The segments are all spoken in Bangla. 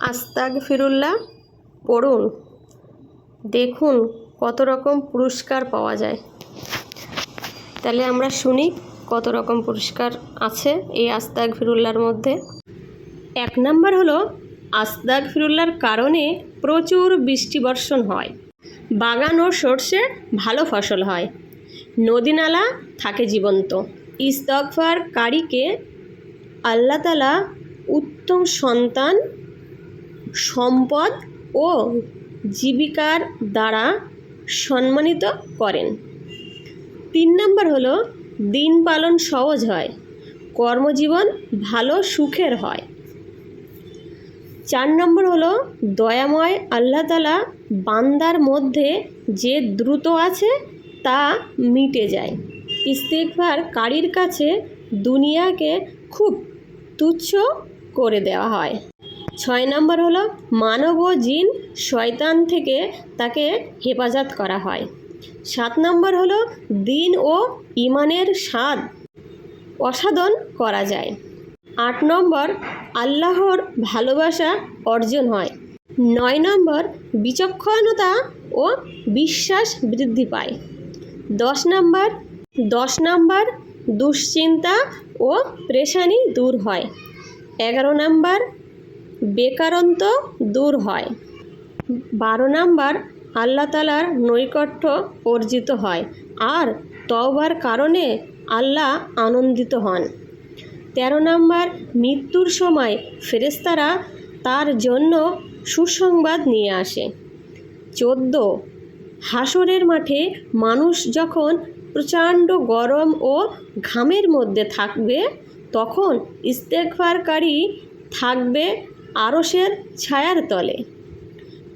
আস্তাক ফিরুল্লাহ, পড়ুন। দেখুন কত রকম পুরস্কার পাওয়া যায়। তাহলে আমরা শুনি কত রকম পুরস্কার আছে এই আস্তাক ফিরুল্লার মধ্যে। এক নম্বর হলো আস্তাক ফিরুল্লার কারণে প্রচুর বৃষ্টি বর্ষণ হয়। বাগান ও সর্ষে ভালো ফসল হয়। নদী নালা থাকে জীবন্ত। ইস্তগফার কারীকে আল্লাহ তালা উত্তম সন্তান সম্পদ ও জীবিকার দ্বারা সম্মানিত করেন। তিন নম্বর হলো, দিন পালন সহজ হয়, কর্মজীবন ভালো সুখের হয়। চার নম্বর হলো, দয়াময় আল্লাহ তালা বান্দার মধ্যে যে দ্রুত আছে তা মিটে যায়। ইস্তেকভার কারীর কাছে দুনিয়াকে খুব তুচ্ছ করে দেওয়া হয়। ছয় নম্বর হলো মানব ও জিন শয়তান থেকে তাকে হেফাজত করা হয়। সাত নম্বর হলো দিন ও ইমানের স্বাদ অসাধন করা যায়। আট নম্বর, আল্লাহর ভালোবাসা অর্জন হয়। নয় নম্বর, বিচক্ষণতা ও বিশ্বাস বৃদ্ধি পায়। দশ নম্বর দশ নম্বর, দুশ্চিন্তা ও প্রেশানি দূর হয়। এগারো নম্বর বেকারত্ব দূর হয়। বারো নম্বর, আল্লাহ তালার নৈকট্য অর্জিত হয় আর তওবার কারণে আল্লাহ আনন্দিত হন। তেরো নম্বর, মৃত্যুর সময় ফেরেস্তারা তার জন্য সুসংবাদ নিয়ে আসে। চোদ্দ হাসরের মাঠে মানুষ যখন প্রচণ্ড গরম ও ঘামের মধ্যে থাকবে, তখন ইস্তেকফারকারী থাকবে আরসের ছায়ার তলে।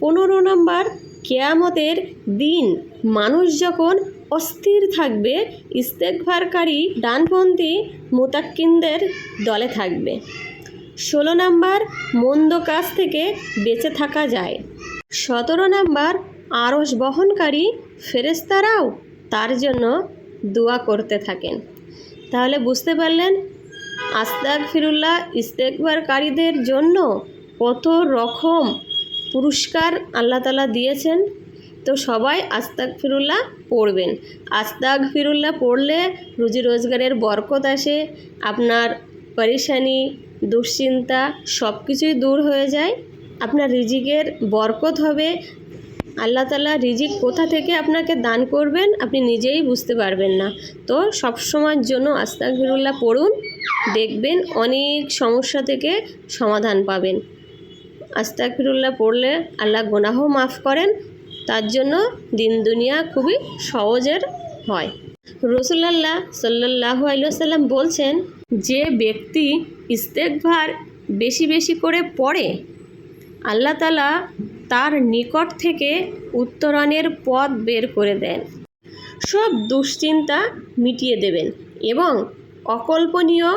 পনেরো নম্বর কেয়ামতের দিন মানুষ যখন অস্থির থাকবে ইস্তেকভারকারী ডানপন্থী মোতাক্কিনদের দলে থাকবে। ষোলো নম্বর মন্দ কাজ থেকে বেঁচে থাকা যায়। সতেরো নম্বর আরস বহনকারী ফেরেস্তারাও তার জন্য দোয়া করতে থাকেন। তাহলে বুঝতে পারলেন আস্তাক ফিরুল্লাহ ইস্তেকবারকারীদের জন্য কত রকম পুরস্কার আল্লাহ তালা দিয়েছেন? তো সবাই আস্তাক ফিরুল্লাহ পড়বেন। আস্তাক ফিরুল্লাহ পড়লে রুজি রোজগারের বরকত আসে, আপনার পরেশানি, দুশ্চিন্তা সব কিছুই দূর হয়ে যায়, আপনার রিজিকের বরকত হবে। আল্লাহ তালা রিজিক কোথা থেকে আপনাকে দান করবেন আপনি নিজেই বুঝতে পারবেন না। তো সব সময়ের জন্য আস্তাক ফিরুল্লাহ পড়ুন, দেখবেন অনেক সমস্যা থেকে সমাধান পাবেন। আস্তাক ফিরুল্লাহ পড়লে আল্লাহ গোনাহ মাফ করেন। তার জন্য দিন দুনিয়া খুবই সহজের হয়। রসুল্লাহ সাল্লাহু আলুসাল্লাম বলছেন, যে ব্যক্তি ইস্তেকভার বেশি বেশি করে পড়ে, আল্লাহ তালা তার নিকট থেকে উত্তরণের পথ বের করে দেন। সব দুশ্চিন্তা মিটিয়ে দেবেন এবং অকল্পনীয়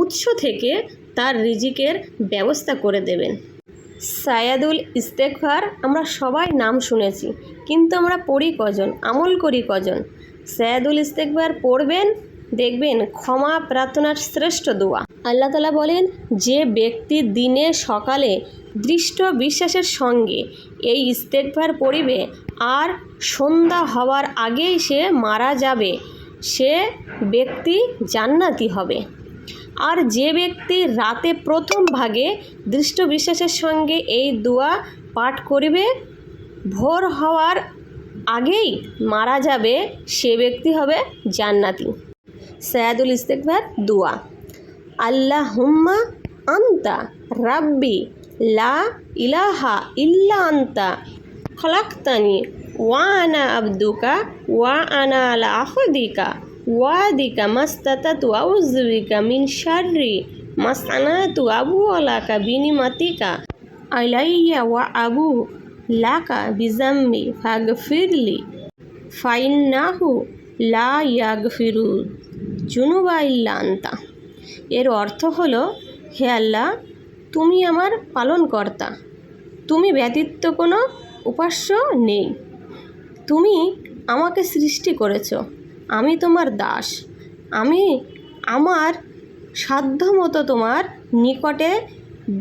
উৎস থেকে তার রিজিকের ব্যবস্থা করে দেবেন। সায়াদুল ইস্তেকভার আমরা সবাই নাম শুনেছি, কিন্তু আমরা পড়ি কজন, আমল করি কজন? সায়াদুল ইস্তেকভার পড়বেন, দেখবেন ক্ষমা প্রার্থনার শ্রেষ্ঠ দোয়া। আল্লাহ তালা বলেন, যে ব্যক্তি দিনে সকালে দৃষ্ট বিশ্বাসের সঙ্গে এই ইস্তেকভার পড়িবে, আর সন্ধ্যা হওয়ার আগেই সে মারা যাবে, সে ব্যক্তি জান্নাতি হবে। আর যে ব্যক্তি রাতে প্রথম ভাগে দৃষ্ট বিশ্বাসের সঙ্গে এই দোয়া পাঠ করিবে, ভোর হওয়ার আগেই মারা যাবে সে ব্যক্তি হবে জান্নাতি। সয়াদুল ইস্তেকবার দোয়া। আল্লাহ হুম্মা আন্তা রাব্বি লা ইলাহা ইল্লা আন্তা খলাক্তানি ওয়া আনা আব্দুকা ওয়া আনা আলা আহদিকা ওয়াদিকা মাস্তাতাতু আউযুবিকা মিন শাররি মাসআনাতু আবু আলাকা বিনিমাতিকা আলাইয়া ওয়া আবু লাকা বিজাম্মি ফাগফিরলি ফাইন্নাহু লা ইয়াগফিরু জুনুবা ইল্লা আন্তা। এর অর্থ হলো, হে আল্লাহ, তুমি আমার পালনকর্তা। তুমি ব্যতীত কোনো উপাস্য নেই। তুমি আমাকে সৃষ্টি করেছ। আমি তোমার দাস। আমি আমার সাধ্যমতো তোমার নিকটে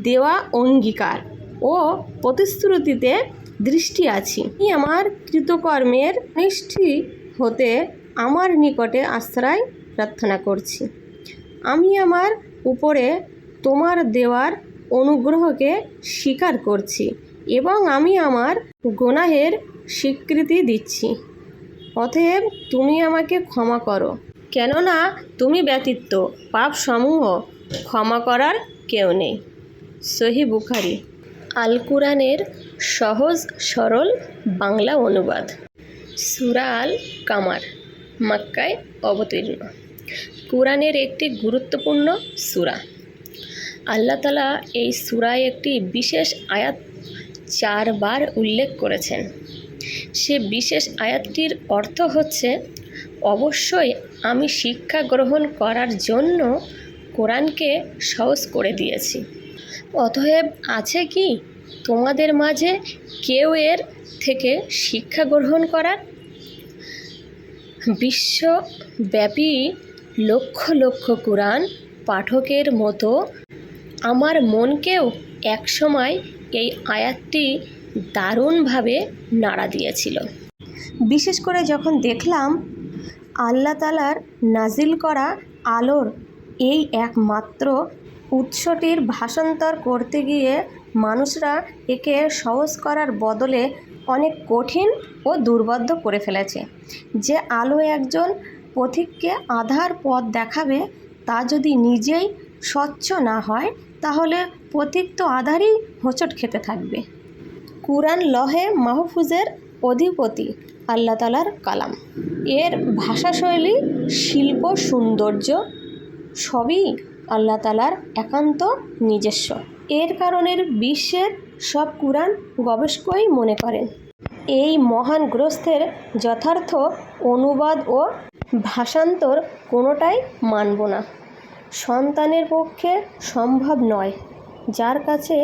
দেওয়া অঙ্গীকার ও প্রতিশ্রুতিতে দৃষ্টি আছি। আমি আমার কৃতকর্মের নিষ্ঠি হতে আমার নিকটে আশ্রয় প্রার্থনা করছি। আমি আমার উপরে তোমার দেওয়ার অনুগ্রহকে স্বীকার করছি এবং আমি আমার গোনাহের স্বীকৃতি দিচ্ছি। অতএব তুমি আমাকে ক্ষমা করো। কেননা তুমি ব্যতীত পাপ সমূহ ক্ষমা করার কেউ নেই। সহি বুখারি। আল কুরআনের সহজ সরল বাংলা অনুবাদ। সুরা আল কামার মাক্কায় অবতীর্ণ। কুরআনের একটি গুরুত্বপূর্ণ সূরা। আল্লাহ তালা এই সূরায় একটি বিশেষ আয়াত চারবার উল্লেখ করেছেন। সে বিশেষ আয়াতটির অর্থ হচ্ছে, অবশ্যই আমি শিক্ষা গ্রহণ করার জন্য কোরআনকে সহজ করে দিয়েছি। অতএব আছে কি তোমাদের মাঝে কেউ এর থেকে শিক্ষা গ্রহণ করার? বিশ্বব্যাপী লক্ষ লক্ষ কোরআন পাঠকের মতো আমার মনকেও একসময় এই আয়াতটি দারুণভাবে নাড়া দিয়েছিল। বিশেষ করে যখন দেখলাম আল্লাহ তালার নাজিল করা আলোর এই একমাত্র উৎসটির ভাষান্তর করতে গিয়ে মানুষরা একে সহজ করার বদলে অনেক কঠিন ও দুর্বদ্ধ করে ফেলেছে। যে আলো একজন পথিককে আধার পথ দেখাবে, তা যদি নিজেই স্বচ্ছ না হয়, তাহলে পথিক তো আধারই হোঁচট খেতে থাকবে। কুরআন লহে মাহফুজের অধিপতি আল্লাহ তালার কালাম। এর ভাষাশৈলী, শিল্প, সৌন্দর্য সবই আল্লাহ তালার একান্ত নিজস্ব। এর কারণের বিশ্বের সব কুরআন গবেষকই মনে করেন। এই মহান গ্রস্থের যথার্থ অনুবাদ ও ভাষান্তর কোনোটাই মানব না। সন্তানের পক্ষে সম্ভব নয়। যার কাছে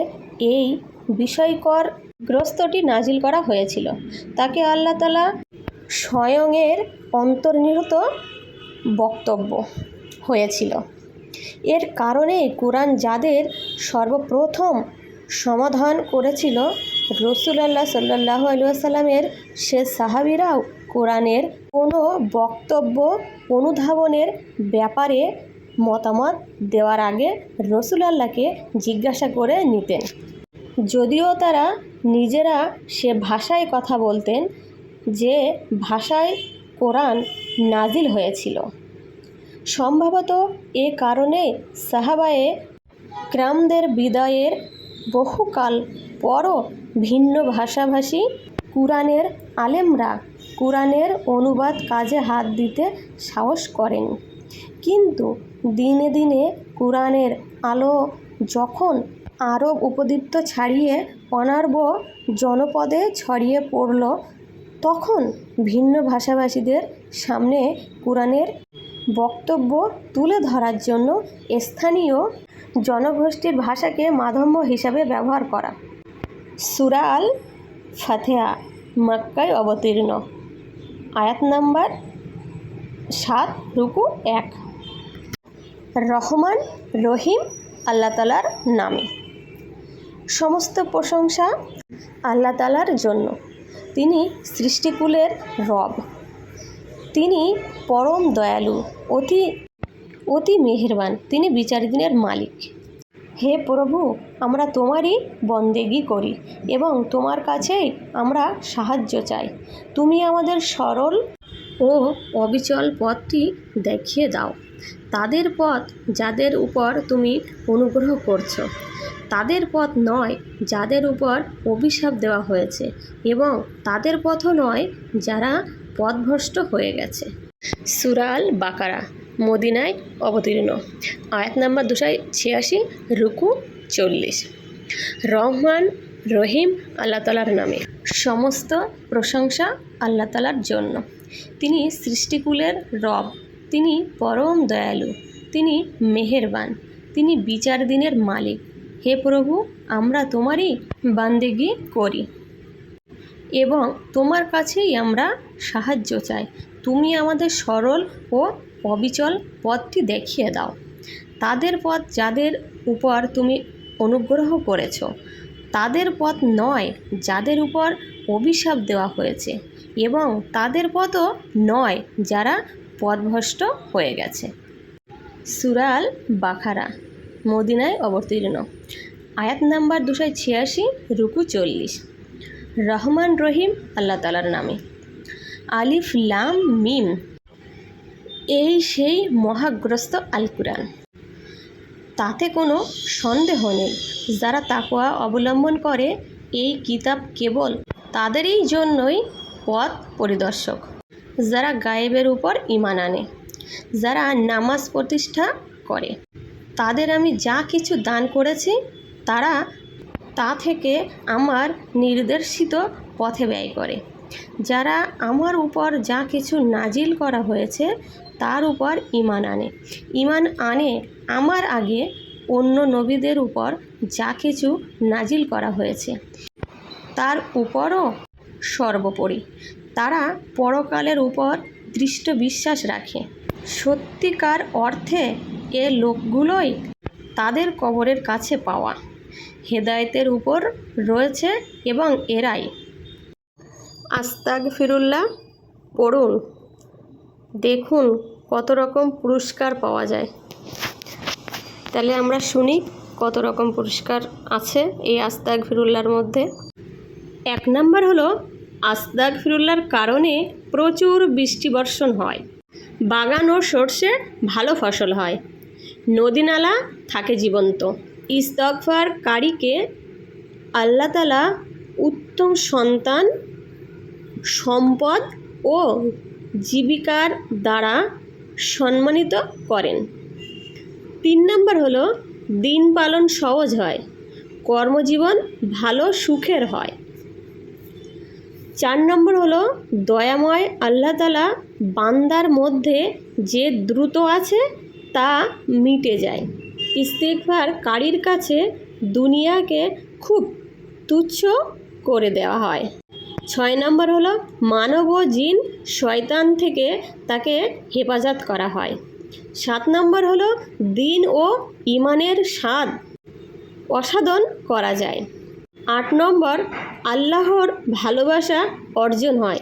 এই বিষয়কর গ্রস্তটি নাজিল করা হয়েছিল। তাকে আল্লাহ তালা স্বয়ংয়ের অন্তর্নিহিত বক্তব্য হয়েছিল। এর কারণেই কোরআন যাদের সর্বপ্রথম সমাধান করেছিল রসুলাল্লাহ সাল্লাহ আলুয়াসাল্লামের সে সাহাবিরাও কোরআনের কোনো বক্তব্য অনুধাবনের ব্যাপারে মতামত দেওয়ার আগে রসুলাল্লাহকে জিজ্ঞাসা করে নিতেন। যদিও তারা নিজেরা সে ভাষায় কথা বলতেন যে ভাষায় কোরআন নাজিল হয়েছিল। সম্ভবত এ কারণে সাহাবায়ে ক্রামদের বিদায়ের বহুকাল পরও ভিন্ন ভাষাভাষী কুরআনের আলেমরা কুরআনের অনুবাদ কাজে হাত দিতে সাহস করেন। কিন্তু দিনে দিনে কুরআনের আলো যখন আরব উপদ্বীপ্ত ছাড়িয়ে অনার্ব জনপদে ছড়িয়ে পড়ল, তখন ভিন্ন ভাষাভাষীদের সামনে কোরআনের বক্তব্য তুলে ধরার জন্য স্থানীয় জনগোষ্ঠীর ভাষাকে মাধ্যম হিসাবে ব্যবহার করা। সুরা আল ফাতেহা, মক্কায় অবতীর্ণ, আয়াত নাম্বার সাত, রুকু এক। রহমান রহিম, আল্লাহ তালার নামে। সমস্ত প্রশংসা আল্লাহ তালার জন্য। তিনি সৃষ্টিকুলের রব। তিনি পরম দয়ালু, অতি অতি মেহেরবান। তিনি বিচার দিনের মালিক। হে প্রভু, আমরা তোমারই বন্দেগি করি এবং তোমার কাছেই আমরা সাহায্য চাই। তুমি আমাদের সরল ও অবিচল পথটি দেখিয়ে দাও। তাদের পথ যাদের উপর তুমি অনুগ্রহ করছ। তাদের পথ নয় যাদের উপর অভিশাপ দেওয়া হয়েছে এবং তাদের পথও নয় যারা পথভ্রষ্ট হয়ে গেছে। সুরাল বাকারা মদিনায় অবতীর্ণ। আয়াত নাম্বার দুশো ছিয়াশি, রুকু চল্লিশ। রহমান, রহিম আল্লাহ তালার নামে। সমস্ত প্রশংসা আল্লাহ তালার জন্য। তিনি সৃষ্টিকুলের রব। তিনি পরম দয়ালু, তিনি মেহেরবান, তিনি বিচার দিনের মালিক। হে প্রভু, আমরা তোমারই বান্দেগি করি এবং তোমার কাছেই আমরা সাহায্য চাই। তুমি আমাদের সরল ও অবিচল পথটি দেখিয়ে দাও। তাদের পথ যাদের উপর তুমি অনুগ্রহ করেছ, তাদের পথ নয় যাদের উপর অভিশাপ দেওয়া হয়েছে এবং তাদের পথও নয় যারা পথভ্রষ্ট হয়ে গেছে। সুরাল বাখারা, মদিনায় অবতীর্ণ। আয়াত নাম্বার দুশো ছিয়াশি, রুকু চল্লিশ। রহমান রহিম, আল্লাহ তালার নামে। আলিফ, লাম, মিম, এই সেই মহাগ্রস্ত আল কুরআন তাতে কোনো সন্দেহ নেই, যারা তাকোয়া অবলম্বন করে, এই কিতাব কেবল তাদেরই জন্যই পথ পরিদর্শক। যারা গায়েবের উপর ইমান আনে, যারা নামাজ প্রতিষ্ঠা করে। তাদের আমি যা কিছু দান করেছি, তারা তা থেকে আমার নির্দেশিত পথে ব্যয় করে। যারা আমার উপর যা কিছু নাজিল করা হয়েছে, তার উপর ইমান আনে। ইমান আনে আমার আগে অন্য নবীদের উপর যা কিছু নাজিল করা হয়েছে, তার উপরও সর্বোপরি। তারা পরকালের উপর দৃষ্ট বিশ্বাস রাখে। সত্যিকার অর্থে এ লোকগুলোই তাদের কবরের কাছে পাওয়া। হেদায়েতের উপর রয়েছে এবং এরাই। আস্তাগ ফিরুল্লাহ পড়ুন। দেখুন কত রকম পুরস্কার পাওয়া যায়। তাহলে আমরা শুনি কত রকম পুরস্কার আছে এই আস্তাগ ফিরুল্লার মধ্যে। এক নম্বর হলো আস্তাগ ফিরুল্লার কারণে প্রচুর বৃষ্টি বর্ষণ হয়। বাগান ও সর্ষে ভালো ফসল হয়। নদী নালা থাকে জীবন্ত। ইস্তগফার কারীকে আল্লাহ তালা উত্তম সন্তান, সম্পদ ও জীবিকার দ্বারা সম্মানিত করেন। তিন নম্বর হলো, দিন পালন সহজ হয়। কর্মজীবন ভালো সুখের হয়। চার নম্বর হলো, দয়াময় আল্লাহ তালা বান্দার মধ্যে যে দ্রুত আছে তা মিটে যায়। ইস্তেকভার কারীর কাছে দুনিয়াকে খুব তুচ্ছ করে দেওয়া হয়। ছয় নম্বর হলো, মানব ও জিন শয়তান থেকে তাকে হেফাজত করা হয়। সাত নম্বর হলো, দিন ও ইমানের স্বাদ অসাধন করা যায়। আট নম্বর, আল্লাহর ভালোবাসা অর্জন হয়।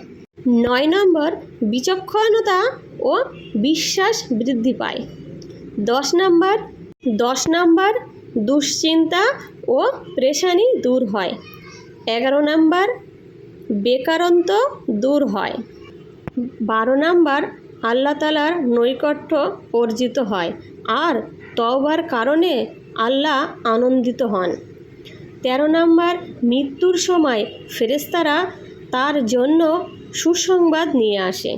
নয় নম্বর, বিচক্ষণতা ও বিশ্বাস বৃদ্ধি পায়। দশ নম্বর দশ নম্বর, দুশ্চিন্তা ও প্রেশানি দূর হয়। এগারো নম্বর, বেকারত্ব দূর হয়। বারো নম্বর, আল্লাহ তালার নৈকট্য অর্জিত হয়। আর তওবার কারণে আল্লাহ আনন্দিত হন। তেরো নম্বর মৃত্যুর সময় ফেরেস্তারা তার জন্য সুসংবাদ নিয়ে আসে।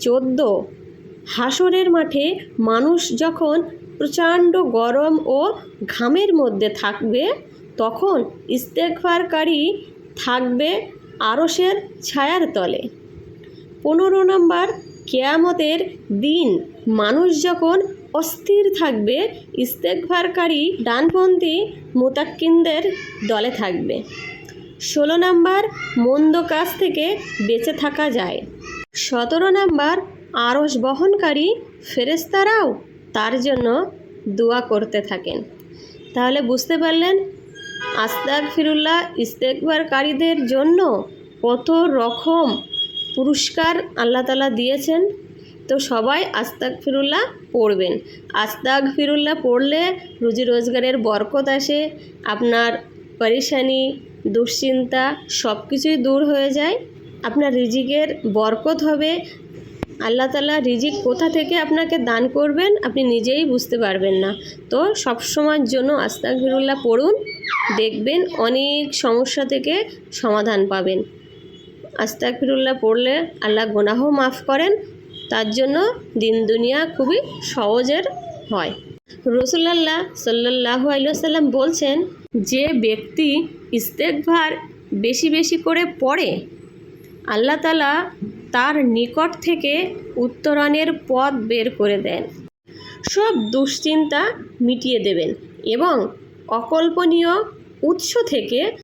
চোদ্দ হাসরের মাঠে মানুষ যখন প্রচণ্ড গরম ও ঘামের মধ্যে থাকবে, তখন ইস্তেকফারকারী থাকবে আরসের ছায়ার তলে। পনেরো নম্বর কেয়ামতের দিন মানুষ যখন অস্থির থাকবে ইস্তেকভারকারী ডানপন্থী মোতাক্কিনদের দলে থাকবে। ষোলো নম্বর, মন্দ কাজ থেকে বেঁচে থাকা যায়। সতেরো নম্বর আরস বহনকারী ফেরেস্তারাও তার জন্য দোয়া করতে থাকেন। তাহলে বুঝতে পারলেন আস্তাক ফিরুল্লাহ ইস্তেকবারকারীদের জন্য কত রকম পুরস্কার আল্লাহ তালা দিয়েছেন। তো সবাই আস্তাক ফিরুল্লাহ পড়বেন। আস্তাক ফিরুল্লাহ পড়লে রুজি রোজগারের বরকত আসে, আপনার পরেশানি, দুশ্চিন্তা সব কিছুই দূর হয়ে যায়, আপনার রিজিকের বরকত হবে। আল্লাহ তালা রিজিক কোথা থেকে আপনাকে দান করবেন আপনি নিজেই বুঝতে পারবেন না। তো সব সময়ের জন্য আস্তাক ফিরুল্লাহ পড়ুন, দেখবেন অনেক সমস্যা থেকে সমাধান পাবেন। আস্তাক ফিরুল্লাহ পড়লে আল্লাহ গোনাহ মাফ করেন। তার জন্য দিন দুনিয়া খুবই সহজের হয়। রসুল্লাহ সাল্লাহু আলসালাম বলছেন, যে ব্যক্তি ইস্তেকভার বেশি বেশি করে পড়ে, আল্লাহ তালা তার নিকট থেকে উত্তরণের পথ বের করে দেন। সব দুশ্চিন্তা মিটিয়ে দেবেন এবং অকল্পনীয় উৎস থেকে